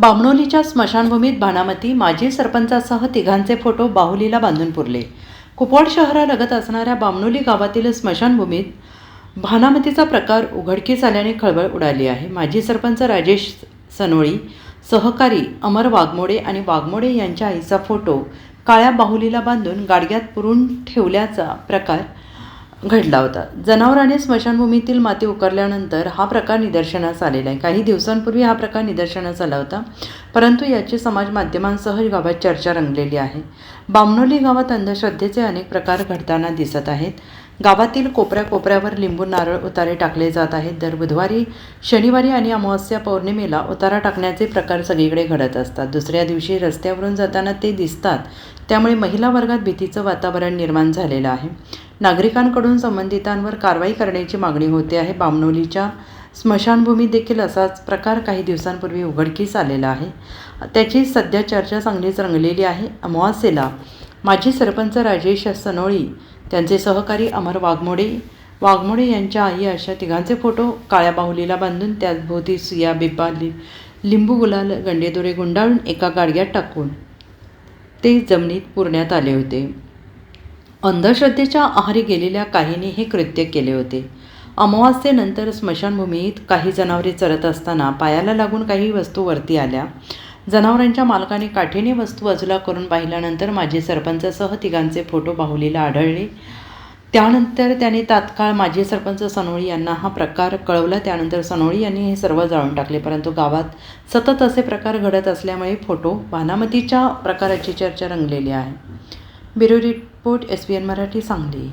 बामणोलीच्या स्मशानभूमीत भानामती माजी सरपंचासह तिघांचे फोटो बाहुलीला बांधून पुरले. कुपवाड शहरालगत असणाऱ्या बामणोली गावातील स्मशानभूमीत भानामतीचा प्रकार उघडकीस आल्याने खळबळ उडाली आहे. माजी सरपंच राजेश सनोळी सहकारी अमर वाघमोडे आणि वाघमोडे यांच्या आईचा फोटो काळ्या बाहुलीला बांधून गाडग्यात पुरून ठेवल्याचा प्रकार घडला होता. जनावराने स्मशानभूमीतील माती उकरल्यानंतर हा प्रकार निदर्शनास आलेला आहे. काही दिवसांपूर्वी हा प्रकार निदर्शनास आला होता. परंतु याची समाज माध्यमांसह गावात चर्चा रंगलेली आहे. बामणोली गावात अंधश्रद्धेचे अनेक प्रकार घडताना दिसत आहेत. गावातील कोपऱ्या कोपऱ्यावर लिंबू नारळ उतारे टाकले जात आहेत. दर बुधवारी शनिवारी आणि अमावस्या पौर्णिमेला उतारा टाकण्याचे प्रकार सगळीकडे घडत असतात. दुसऱ्या दिवशी रस्त्यावरून जाताना ते दिसतात. त्यामुळे महिला वर्गात भीतीचं वातावरण निर्माण झालेलं आहे. नागरिकांकडून संबंधितांवर कारवाई करण्याची मागणी होते आहे. बामणोलीच्या स्मशानभूमीत देखील असाच प्रकार काही दिवसांपूर्वी उघडकीस आलेला आहे. त्याची सध्या चर्चा चांगलीच रंगलेली आहे. अमावास्येला माजी सरपंच राजेश सनोळी त्यांचे सहकारी अमर वाघमोडे. वाघमोडे यांच्या आई अशा तिघांचे फोटो काळ्या बाहुलीला बांधून त्याभोवती सुया बिब्बा लि लिंबू गुलाल गंडेदोरे गुंडाळून एका गाडग्यात टाकून ते जमिनीत पुरण्यात आले होते. अंधश्रद्धेच्या आहारी गेलेल्या काहींनी हे कृत्य केले होते. अमावास्येनंतर स्मशानभूमीत काही जनावरे चरत असताना पायाला लागून काही वस्तू वरती आल्या. जनावरांच्या मालकाने काठीने वस्तू बाजूला करून पाहिल्यानंतर माझे सरपंचासह तिघांचे फोटो बाहुलीला आढळले. त्यानंतर त्याने तात्काळ माजी सरपंच सनोळी यांना हा प्रकार कळवला. त्यानंतर सनोळी यांनी हे सर्व जाळून टाकले. परंतु गावात सतत असे प्रकार घडत असल्यामुळे फोटो भानामतीच्या प्रकाराची चर्चा रंगलेली आहे. Bureau report S B N Marathi Sangli.